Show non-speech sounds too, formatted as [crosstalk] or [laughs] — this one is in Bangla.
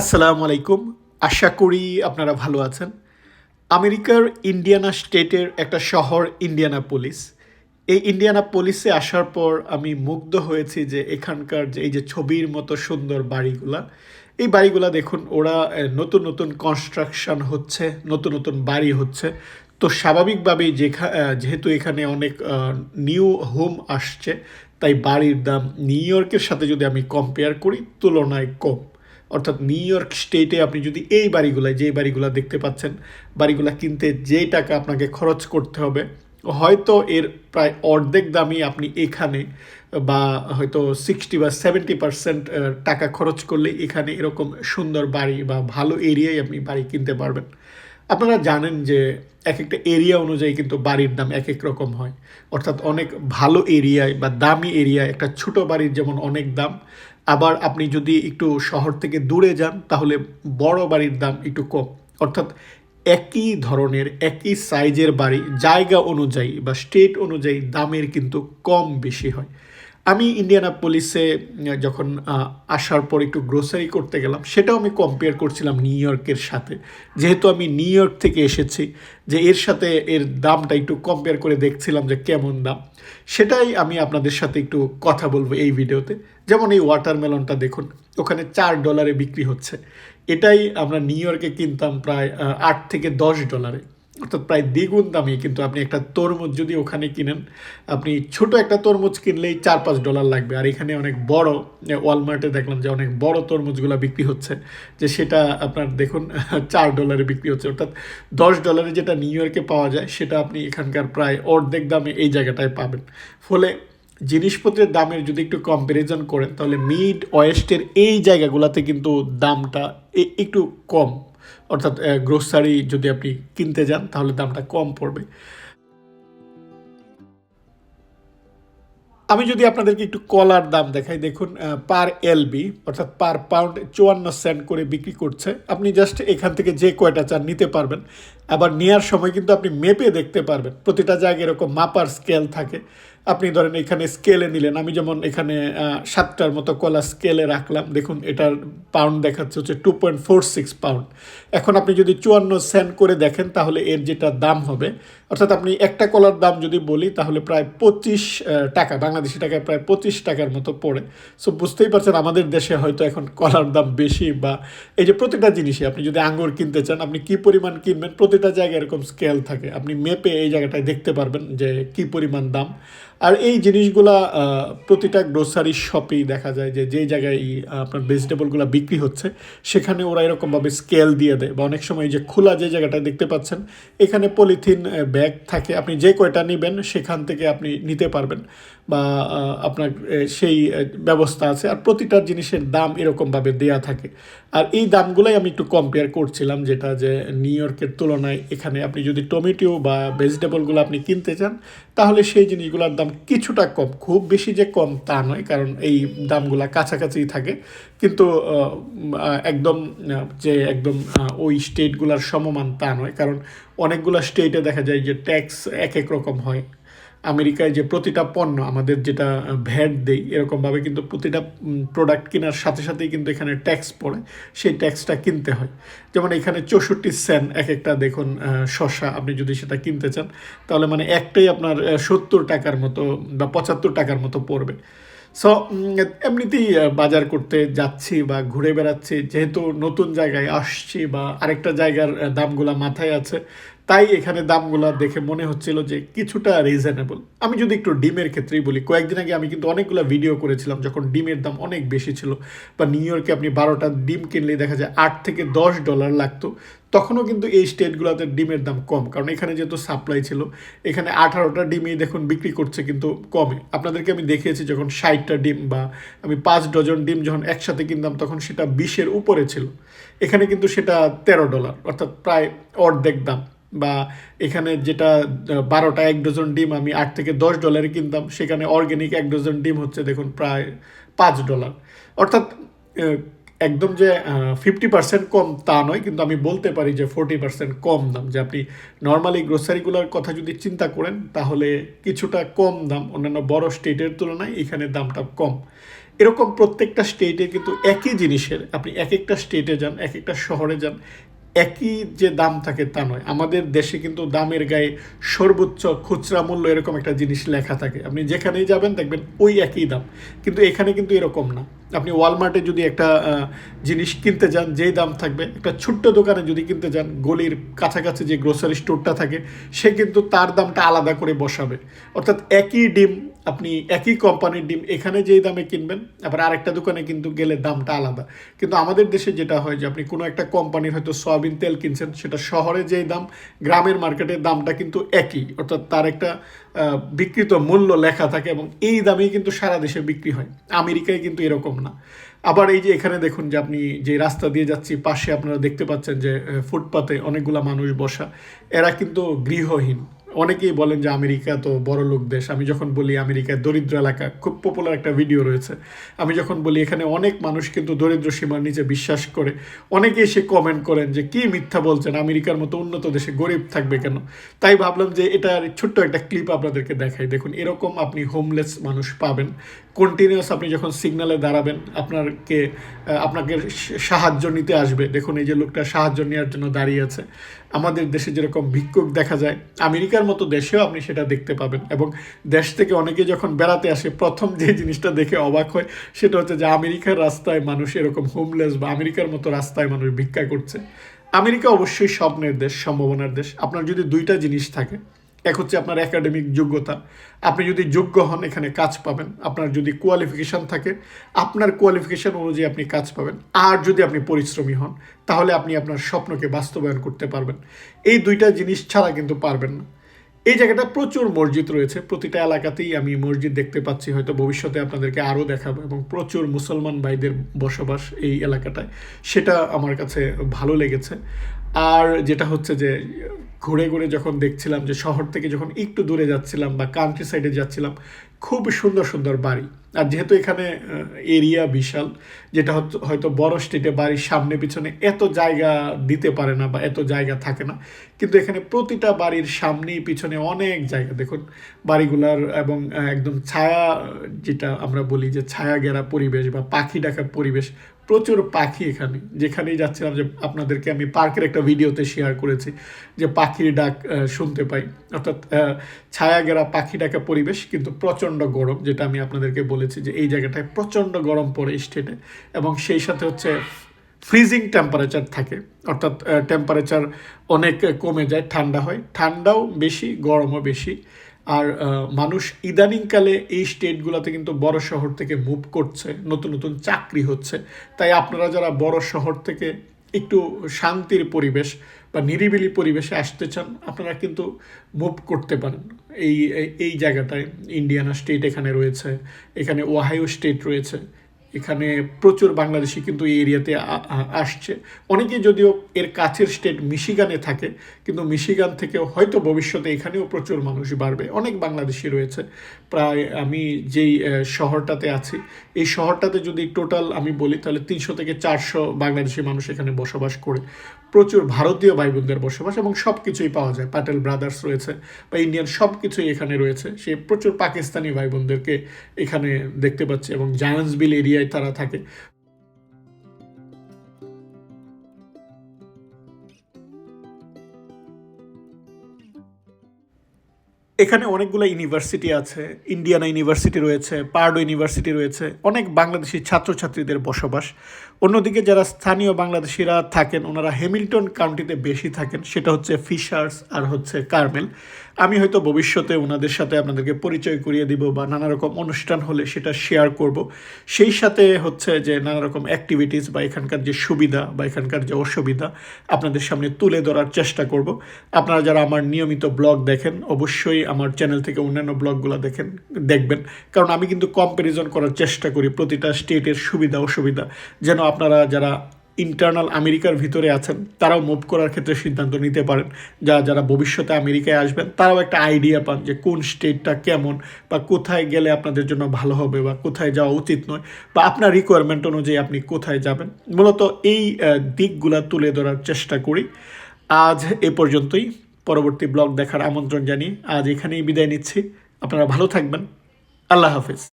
আসসালামু আলাইকুম। আশা করি আপনারা ভালো আছেন। আমেরিকার ইন্ডিয়ানা স্টেটের একটা শহর ইন্ডিয়ানা পুলিশ এই ইন্ডিয়ানা পুলিশে আসার পর আমি মুগ্ধ হয়েছি যে এখানকার যে এই যে ছবির মতো সুন্দর বাড়িগুলা, এই বাড়িগুলা দেখুন, ওরা নতুন নতুন কনস্ট্রাকশন হচ্ছে, নতুন নতুন বাড়ি হচ্ছে। তো স্বাভাবিকভাবেই যেখা যেহেতু এখানে অনেক নিউ হোম আসছে, তাই বাড়ির দাম নিউ ইয়র্কের সাথে যদি আমি কম্পেয়ার করি, তুলনায় কম। অর্থাৎ নিউ ইয়র্ক স্টেটে আপনি যদি এই বাড়িগুলো যে বাড়িগুলো দেখতে পাচ্ছেন, বাড়িগুলো কিনতে যেই টাকা আপনাকে খরচ করতে হবে, হয়তো এর প্রায় অর্ধেক দামই আপনি এখানে বা হয়তো সিক্সটি বা সেভেন্টি পার্সেন্ট টাকা খরচ করলে এখানে এরকম সুন্দর বাড়ি বা ভালো এরিয়ায় আপনি বাড়ি কিনতে পারবেন। আপনারা জানেন যে এক একটা এরিয়া অনুযায়ী কিন্তু বাড়ির দাম এক এক রকম হয়। অর্থাৎ অনেক ভালো এরিয়ায় বা দামি এরিয়ায় একটা ছোট বাড়ির যেমন অনেক দাম আবার আপনি যদি একটু শহর থেকে দূরে যান, তাহলে বড় বাড়ির দাম একটু কম। অর্থাৎ একই ধরনের, একই সাইজের বাড়ি, জায়গা অনুযায়ী বা স্টেট অনুযায়ী দামের কিন্তু কম বেশি হয়। আমি ইন্ডিয়ানা পুলিশে যখন আসার পর একটু গ্রোসারি করতে গেলাম, সেটাও আমি কম্পেয়ার করছিলাম নিউ ইয়র্কের সাথে। যেহেতু আমি নিউ ইয়র্ক থেকে এসেছি, যে এর সাথে এর দামটা একটু কম্পেয়ার করে দেখছিলাম যে কেমন দাম। সেটাই আমি আপনাদের সাথে একটু কথা বলব এই ভিডিওতে। যেমন এই ওয়াটারমেলনটা দেখুন, ওখানে চার ডলারে বিক্রি হচ্ছে। এটাই আমরা নিউ ইয়র্কে কিনতাম প্রায় আট থেকে দশ ডলারে অর্থাৎ প্রায় দ্বিগুণ দামে কিন্তু আপনি একটা তরমুজ যদি ওখানে কিনেন, আপনি ছোট একটা তরমুজ কিনলেই চার পাঁচ ডলার লাগবে। আর এখানে অনেক বড় ওয়ালমার্টে দেখলাম যে অনেক বড় তরমুজগুলো বিক্রি হচ্ছে, যে সেটা আপনার দেখুন, [laughs] চার ডলারে বিক্রি হচ্ছে। অর্থাৎ দশ ডলারে যেটা নিউ ইয়র্কে পাওয়া যায়, সেটা আপনি এখানকার প্রায় অর্ধেক দামে এই জায়গাটায় পাবেন। ফলে জিনিসপত্রের দামের যদি একটু কম্প্যারিজন করেন, তাহলে মিড ওয়েস্টের এই জায়গাগুলোতে কিন্তু দামটা একটু কম। অর্থাৎ গ্রোসারি যদি আপনি কিনতে যান, তাহলে দামটা কম পড়বে। আমি যদি আপনাদেরকে একটু কলার দাম দেখাই, দেখুন পার এলবি অর্থাৎ পার পাউন্ড চুয়ান্ন সেন্ট করে বিক্রি করছে। আপনি জাস্ট এখান থেকে যে কয়টা চান নিতে পারবেন। আবার নেওয়ার সময় কিন্তু আপনি মেপে দেখতে পারবেন। প্রতিটা জায়গায় এরকম মাপার স্কেল থাকে। আপনি ধরেন এখানে স্কেলে নিলেন, আমি যেমন এখানে সাতটার মতো কলা স্কেলে রাখলাম, দেখুন এটার পাউন্ড দেখাচ্ছে হচ্ছে two point four six pound এখন আপনি যদি চুয়ান্ন সেন্ট করে দেখেন, তাহলে এর যেটা দাম হবে, অর্থাৎ আপনি একটা কলার দাম যদি বলি, তাহলে প্রায় পঁচিশ টাকা, বাংলাদেশি টাকায় প্রায় পঁচিশ টাকার মতো পড়ে। সো বুঝতেই পারছেন আমাদের দেশে হয়তো এখন কলার দাম বেশি বা এই যে প্রতিটা জিনিসই, আপনি যদি আঙ্গুর কিনতে চান, আপনি কি পরিমাণ কিনবেন, প্রতিটা জায়গায় এরকম স্কেল থাকে। আপনি মেপে এই জায়গাটায় দেখতে পারবেন যে কি পরিমাণ দাম। আর এই জিনিসগুলা প্রতিটা গ্রোসারি শপেই দেখা যায় যে যেই জায়গায় আপনার ভেজিটেবলগুলো বিক্রি হচ্ছে, সেখানে ওরা এরকমভাবে স্কেল দিয়ে দেয়। বা অনেক সময় যে খোলা যে জায়গাটায় দেখতে পাচ্ছেন, এখানে পলিথিন ব্যাগ থাকে। আপনি যে কয়টা নেবেন, সেখান থেকে আপনি নিতে পারবেন। বা আপনার সেই ব্যবস্থা আছে। আর প্রতিটা জিনিসের দাম এরকমভাবে দেয়া থাকে। আর এই দামগুলোই আমি একটু কম্পেয়ার করছিলাম, যেটা যে নিউ ইয়র্কের তুলনায় এখানে আপনি যদি টমেটো বা ভেজিটেবলগুলো আপনি কিনতে চান, তাহলে সেই জিনিসগুলোর দাম কিছুটা কম। খুব বেশি যে কম তা নয়, কারণ এই দামগুলো কাছাকাছি থাকে। কিন্তু একদম যে একদম ওই স্টেটগুলোর সমমান তা নয়। কারণ অনেকগুলো স্টেটে দেখা যায় যে ট্যাক্স এক এক রকম হয়। আমেরিকায় যে প্রতিটা পণ্য আমাদের যেটা ভ্যাট দেই, এরকমভাবে কিন্তু প্রতিটা প্রোডাক্ট কেনার সাথে সাথেই কিন্তু এখানে ট্যাক্স পড়ে, সেই ট্যাক্সটা কিনতে হয়। যেমন এখানে চৌষট্টি সেন্ট এক একটা দেখুন শশা আপনি যদি সেটা কিনতে চান, তাহলে মানে একটাই আপনার সত্তর টাকার মতো বা পঁচাত্তর টাকার মতো পড়বে। সো এমনিতেই বাজার করতে যাচ্ছি বা ঘুরে বেড়াচ্ছি, যেহেতু নতুন জায়গায় আসছি বা আরেকটা জায়গার দামগুলা মাথায় আছে, তাই এখানে দামগুলা দেখে মনে হচ্ছিল যে কিছুটা রিজনেবল আমি যদি একটু ডিমের ক্ষেত্রেই বলি, কয়েকদিন আগে আমি কিন্তু অনেকগুলো ভিডিও করেছিলাম যখন ডিমের দাম অনেক বেশি ছিল, বা নিউ ইয়র্কে আপনি বারোটা ডিম কিনলে দেখা যায় আট থেকে দশ ডলার লাগতো। তখনও কিন্তু এই স্টেটগুলোতে ডিমের দাম কম। কারণ এখানে যেহেতু সাপ্লাই ছিল, এখানে আঠারোটা ডিমই দেখুন বিক্রি করছে কিন্তু কমে আপনাদেরকে আমি দেখিয়েছি যখন ষাটটা ডিম বা আমি পাঁচ ডজন ডিম যখন একসাথে কিনতাম, তখন সেটা বিশের উপরে ছিল। এখানে কিন্তু সেটা তেরো ডলার, অর্থাৎ প্রায় অর্ধেক দাম। বা এখানে যেটা বারোটা এক ডজন ডিম আমি আট থেকে দশ ডলারে কিনতাম, সেখানে অর্গ্যানিক এক ডজন ডিম হচ্ছে দেখুন প্রায় পাঁচ ডলার। অর্থাৎ একদম যে ফিফটি পার্সেন্ট কম তা নয়, কিন্তু আমি বলতে পারি যে ফোরটি পার্সেন্ট কম দাম। যে আপনি নর্মালি গ্রোসারিগুলোর কথা যদি চিন্তা করেন, তাহলে কিছুটা কম দাম অন্যান্য বড় স্টেটের তুলনায় এখানে দামটা কম। এরকম প্রত্যেকটা স্টেটে কিন্তু একই জিনিসের, আপনি এক একটা স্টেটে যান এক একটা শহরে যান একই যে দাম থাকে তা নয়। আমাদের দেশে কিন্তু দামের গায়ে সর্বোচ্চ খুচরা মূল্য এরকম একটা জিনিস লেখা থাকে। আপনি যেখানেই যাবেন দেখবেন ওই একই দাম। কিন্তু এখানে কিন্তু এরকম না। আপনি ওয়ালমার্টে যদি একটা জিনিস কিনতে যান, যেই দাম থাকবে, একটা ছোট্ট দোকানে যদি কিনতে যান, গলির কাছাকাছি যে গ্রোসারি স্টোরটা থাকে, সে কিন্তু তার দামটা আলাদা করে বসাবে। অর্থাৎ একই ডিম আপনি একই কোম্পানির ডিম এখানে যেই দামে কিনবেন, আবার আরেকটা দোকানে কিন্তু গেলে দামটা আলাদা। কিন্তু আমাদের দেশে যেটা হয় যে আপনি কোনো একটা কোম্পানির হয়তো সয়াবিন তেল কিনছেন, সেটা শহরে যেই দাম, গ্রামের মার্কেটের দামটা কিন্তু একই। অর্থাৎ তার একটা বিকৃত মূল্য লেখা থাকে এবং এই দামেই কিন্তু সারা দেশে বিক্রি হয়। আমেরিকায় কিন্তু এরকম না। আবার এই যে এখানে দেখুন যে আপনি যে রাস্তা দিয়ে যাচ্ছি, পাশে আপনারা দেখতে পাচ্ছেন যে ফুটপাতে অনেকগুলা মানুষ বসা। এরা কিন্তু গৃহহীন। অনেকেই বলেন যে আমেরিকা তো বড় লোক দেশ। আমি যখন বলি আমেরিকায় দরিদ্র এলাকা, খুব পপুলার একটা ভিডিও রয়েছে। আমি যখন বলি এখানে অনেক মানুষ কিন্তু দরিদ্র সীমার নিচে বিশ্বাস করে। অনেকে এসে কমেন্ট করেন যে, কি মিথ্যা বলছেন? আমেরিকার মতো উন্নত দেশে গরিব থাকবে কেন? তাই ভাবলাম যে, এটা ছোট্ট একটা ক্লিপ আপনাদেরকে দেখাই। দেখুন, এরকম আপনি হোমলেস মানুষ পাবেন। কন্টিনিউয়াস আপনি যখন সিগনালে দাঁড়াবেন আপনাকে আপনাকে সাহায্য নিতে আসবে। দেখুন, এই যে লোকটা সাহায্য নেওয়ার জন্য দাঁড়িয়ে আছে। আমাদের দেশে যেরকম ভিক্ষুক দেখা যায়, আমেরিকার মতো দেশেও আপনি সেটা দেখতে পাবেন। এবং দেশ থেকে অনেকে যখন বেড়াতে আসে, প্রথম যে জিনিসটা দেখে অবাক হয়, সেটা হচ্ছে যে আমেরিকার রাস্তায় মানুষ এরকম হোমলেস বা আমেরিকার মতো রাস্তায় মানুষ ভিক্ষা করছে। আমেরিকা অবশ্যই স্বপ্নের দেশ, সম্ভাবনার দেশ। আপনার যদি দুইটা জিনিস থাকে এক হচ্ছে আপনার একাডেমিক যোগ্যতা। আপনি যদি যোগ্য হন, এখানে কাজ পাবেন। আপনার যদি কোয়ালিফিকেশন থাকে, আপনার কোয়ালিফিকেশন অনুযায়ী আপনি কাজ পাবেন। আর যদি আপনি পরিশ্রমী হন, তাহলে আপনি আপনার স্বপ্নকে বাস্তবায়ন করতে পারবেন। এই দুইটা জিনিস ছাড়া কিন্তু পারবেন না। এই জায়গাটা প্রচুর মসজিদ রয়েছে। প্রতিটা এলাকাতেই আমি মসজিদ দেখতে পাচ্ছি। হয়তো ভবিষ্যতে আপনাদেরকে আরও দেখাবো এবং প্রচুর মুসলমান ভাইদের বসবাস এই এলাকাটায়। সেটা আমার কাছে ভালো লেগেছে। আর যেটা হচ্ছে যে, ঘুরে ঘুরে যখন দেখছিলাম যে শহর থেকে যখন একটু দূরে যাচ্ছিলাম বা কান্ট্রি সাইডে যাচ্ছিলাম, খুব সুন্দর সুন্দর বাড়ি। আর যেহেতু এখানে এরিয়া বিশাল, যেটা হয়তো- বড় স্টেটে বাড়ির সামনে, পিছনে এত জায়গা দিতে পারে না বা এত জায়গা থাকে না। কিন্তু এখানে প্রতিটা বাড়ির সামনেই, পিছনে অনেক জায়গা। দেখুন, বাড়িগুলার এবং একদম ছায়া, যেটা আমরা বলি যে ছায়া ঘেরা পরিবেশ বা পাখি ডাকার পরিবেশ, প্রচুর পাখি এখানে। যেখানেই যাচ্ছিলাম যে আপনাদেরকে আমি পার্কের একটা ভিডিওতে শেয়ার করেছি যে পাখির ডাক শুনতে পাই। অর্থাৎ ছায়া ঘেরা পাখি ডাকা পরিবেশ কিন্তু প্রচণ্ড গরম, যেটা আমি আপনাদেরকে বলেছি যে এই জায়গাটায় প্রচণ্ড গরম পড়ে স্টেটে এবং সেই সাথে হচ্ছে ফ্রিজিং টেম্পারেচার থাকে। অর্থাৎ টেম্পারেচার অনেক কমে যায়, ঠান্ডা হয়। ঠান্ডাও বেশি, গরমও বেশি। আর মানুষ ইদানিংকালে এই স্টেটগুলোতে কিন্তু বড় শহর থেকে মুভ করছে, নতুন নতুন চাকরি হচ্ছে। তাই আপনারা যারা বড় শহর থেকে একটু শান্তির পরিবেশ বা নিরিবিলি পরিবেশে আসতে চান, আপনারা কিন্তু মুভ করতে পারেন। এই, এই- জায়গাটায় ইন্ডিয়ানা স্টেট এখানে রয়েছে, এখানে ওয়াহাইও স্টেট রয়েছে। এখানে প্রচুর বাংলাদেশি কিন্তু এই এরিয়াতে আসছে। অনেকে যদিও এর কাছের স্টেট মিশিগানে থাকে, কিন্তু মিশিগান থেকে হয়তো ভবিষ্যতে এখানেও প্রচুর মানুষ বাড়বে। অনেক বাংলাদেশি রয়েছে। প্রায় আমি যেই শহরটাতে আছি, এই শহরটাতে যদি টোটাল আমি বলি, তাহলে তিনশো থেকে চারশো বাংলাদেশি মানুষ এখানে বসবাস করে। প্রচুর ভারতীয় ভাই বোনদের বসবাস এবং সব কিছুই পাওয়া যায়। প্যাটেল ব্রাদার্স রয়েছে বা ইন্ডিয়ান সব কিছুই এখানে রয়েছে। সে প্রচুর পাকিস্তানি ভাই বোনদেরকে এখানে দেখতে পাচ্ছে এবং জায়ান্সবিল এরিয়ায় তারা থাকে। এখানে অনেকগুলো ইউনিভার্সিটি আছে। ইন্ডিয়ানা ইউনিভার্সিটি রয়েছে, পার্ডো ইউনিভার্সিটি রয়েছে। অনেক বাংলাদেশি ছাত্রছাত্রীদের বসবাস। অন্যদিকে যারা স্থানীয় বাংলাদেশিরা থাকেন, ওনারা হ্যামিল্টন কাউন্টিতে বেশি থাকেন, সেটা হচ্ছে ফিশার্স আর হচ্ছে কার্মেল। আমি হয়তো ভবিষ্যতে ওনাদের সাথে আপনাদেরকে পরিচয় করিয়ে দিব বা নানা রকম অনুষ্ঠান হলে সেটা শেয়ার করব। সেই সাথে হচ্ছে যে নানা রকম অ্যাক্টিভিটিস বা এখানকার যে সুবিধা বা এখানকার যে অসুবিধা আপনাদের সামনে তুলে ধরার চেষ্টা করব। আপনারা যারা আমার নিয়মিত ব্লগ দেখেন, অবশ্যই আমার চ্যানেল থেকে অন্যান্য ব্লগগুলো দেখেন, দেখবেন। কারণ আমি কিন্তু কম্প্যারিজন করার চেষ্টা করি, প্রতিটা স্টেটের সুবিধা, অসুবিধা, যেন আপনারা যারা ইন্টারনাল আমেরিকার ভিতরে আছেন, তারাও মুভ করার ক্ষেত্রে সিদ্ধান্ত নিতে পারেন। যা যারা ভবিষ্যতে আমেরিকায় আসবেন, তারাও একটা আইডিয়া পান যে কোন স্টেটটা কেমন বা কোথায় গেলে আপনাদের জন্য ভালো হবে বা কোথায় যাওয়া উচিত নয় বা আপনার রিকোয়ারমেন্ট অনুযায়ী আপনি কোথায় যাবেন। মূলত এই দিকগুলা তুলে ধরার চেষ্টা করি। আজ এ পর্যন্তই। পরবর্তী ব্লগ দেখার আমন্ত্রণ জানিয়ে আজ এখানেই বিদায় নিচ্ছি। আপনারা ভালো থাকবেন। আল্লাহ হাফিজ।